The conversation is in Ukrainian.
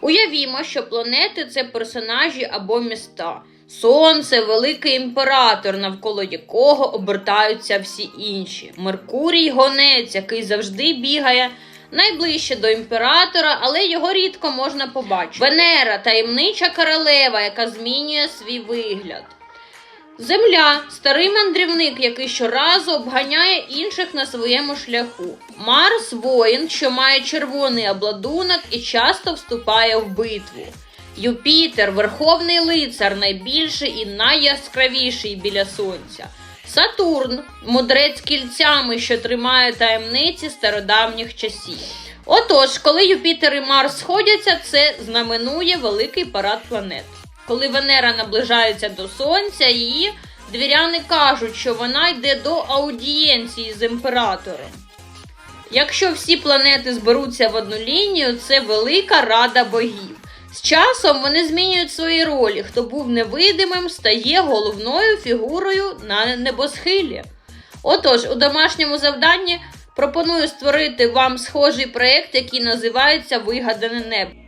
Уявімо, що планети це персонажі або міста. Сонце великий імператор, навколо якого обертаються всі інші. Меркурій гонець, який завжди бігає найближче до імператора, але його рідко можна побачити. Венера таємнича королева, яка змінює свій вигляд. Земля старий мандрівник, який щоразу обганяє інших на своєму шляху. Марс воїн, що має червоний обладунок і часто вступає в битву. Юпітер верховний лицар, найбільший і найяскравіший біля сонця. Сатурн мудрець кільцями, що тримає таємниці стародавніх часів. Отож, коли Юпітер і Марс сходяться, це знаменує великий парад планет. Коли Венера наближається до Сонця, її двіряни кажуть, що вона йде до аудієнції з імператором. Якщо всі планети зберуться в одну лінію, це велика рада богів. З часом вони змінюють свої ролі. Хто був невидимим, стає головною фігурою на небосхилі. Отож, у домашньому завданні пропоную створити вам схожий проєкт, який називається Вигадане небо.